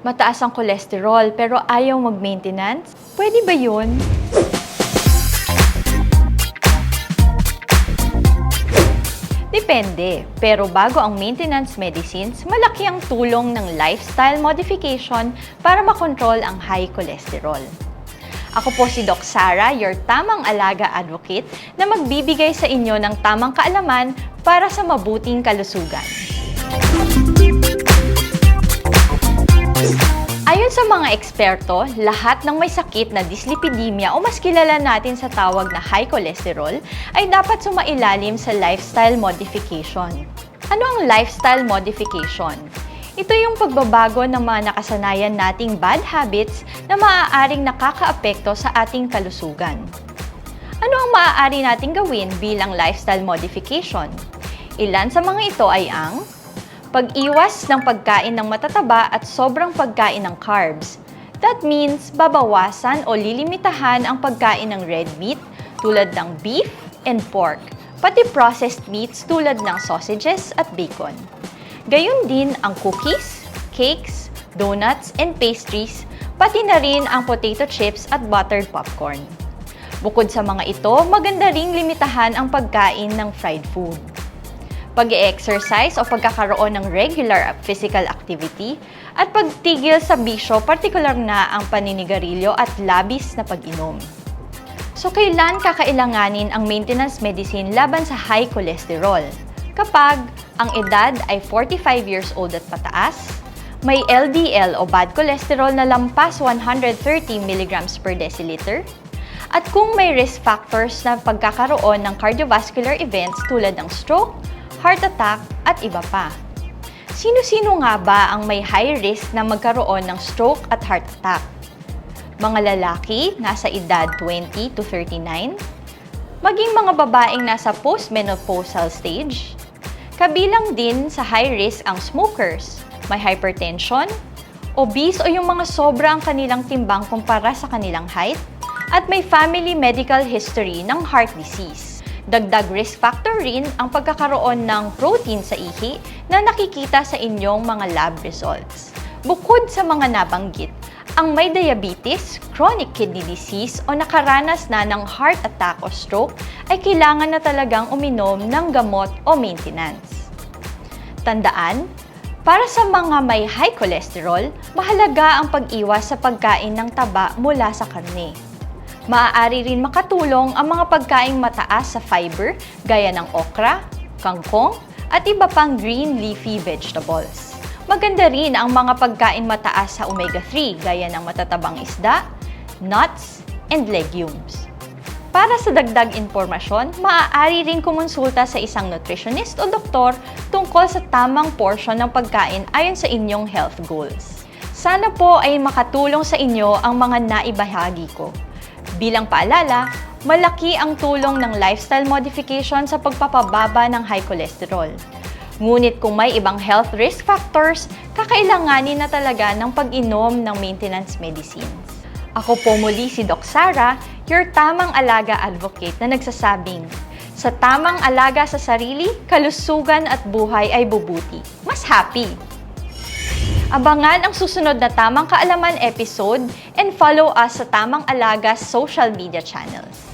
Mataas ang kolesterol pero ayaw mag-maintenance? Pwede ba yun? Depende. Pero bago ang maintenance medicines, malaki ang tulong ng lifestyle modification para makontrol ang high cholesterol. Ako po si Doc Sara, your tamang alaga advocate na magbibigay sa inyo ng tamang kaalaman para sa mabuting kalusugan. Ayon sa mga eksperto, lahat ng may sakit na dyslipidemia o mas kilala natin sa tawag na high cholesterol ay dapat sumailalim sa lifestyle modification. Ano ang lifestyle modification? Ito yung pagbabago ng mga nakasanayan nating bad habits na maaaring nakakaapekto sa ating kalusugan. Ano ang maaari nating gawin bilang lifestyle modification? Ilan sa mga ito ay ang pag-iwas ng pagkain ng matataba at sobrang pagkain ng carbs. That means babawasan o lilimitahan ang pagkain ng red meat tulad ng beef and pork, pati processed meats tulad ng sausages at bacon. Gayun din ang cookies, cakes, donuts, and pastries, pati na rin ang potato chips at buttered popcorn. Bukod sa mga ito, maganda ring limitahan ang pagkain ng fried food pag-exercise o pagkakaroon ng regular physical activity, at pagtigil sa bisyo, partikular na ang paninigarilyo at labis na pag-inom. So, kailan kakailanganin ang maintenance medicine laban sa high cholesterol? Kapag ang edad ay 45 years old at pataas, may LDL o bad cholesterol na lampas 130 mg per deciliter, at kung may risk factors na pagkakaroon ng cardiovascular events tulad ng stroke, heart attack, at iba pa. Sino-sino nga ba ang may high risk na magkaroon ng stroke at heart attack? Mga lalaki nasa edad 20 to 39, maging mga babaeng nasa postmenopausal stage, kabilang din sa high risk ang smokers, may hypertension, obese o yung mga sobra ang kanilang timbang kumpara sa kanilang height, at may family medical history ng heart disease. Dagdag risk factor rin ang pagkakaroon ng protein sa ihi na nakikita sa inyong mga lab results. Bukod sa mga nabanggit, ang may diabetes, chronic kidney disease o nakaranas na ng heart attack o stroke ay kailangan na talagang uminom ng gamot o maintenance. Tandaan, para sa mga may high cholesterol, mahalaga ang pag-iwas sa pagkain ng taba mula sa karne. Maaari rin makatulong ang mga pagkaing mataas sa fiber gaya ng okra, kangkong, at iba pang green leafy vegetables. Maganda rin ang mga pagkain mataas sa omega-3 gaya ng matatabang isda, nuts, and legumes. Para sa dagdag impormasyon, maaari rin kumonsulta sa isang nutritionist o doktor tungkol sa tamang portion ng pagkain ayon sa inyong health goals. Sana po ay makatulong sa inyo ang mga naibahagi ko. Bilang paalala, malaki ang tulong ng lifestyle modification sa pagpapababa ng high cholesterol. Ngunit kung may ibang health risk factors, kakailanganin na talaga ng pag-inom ng maintenance medicines. Ako po muli si Doc Sara, your tamang alaga advocate na nagsasabing, sa tamang alaga sa sarili, kalusugan at buhay ay bubuti. Mas happy! Abangan ang susunod na Tamang Kaalaman episode and follow us sa Tamang Alaga social media channels.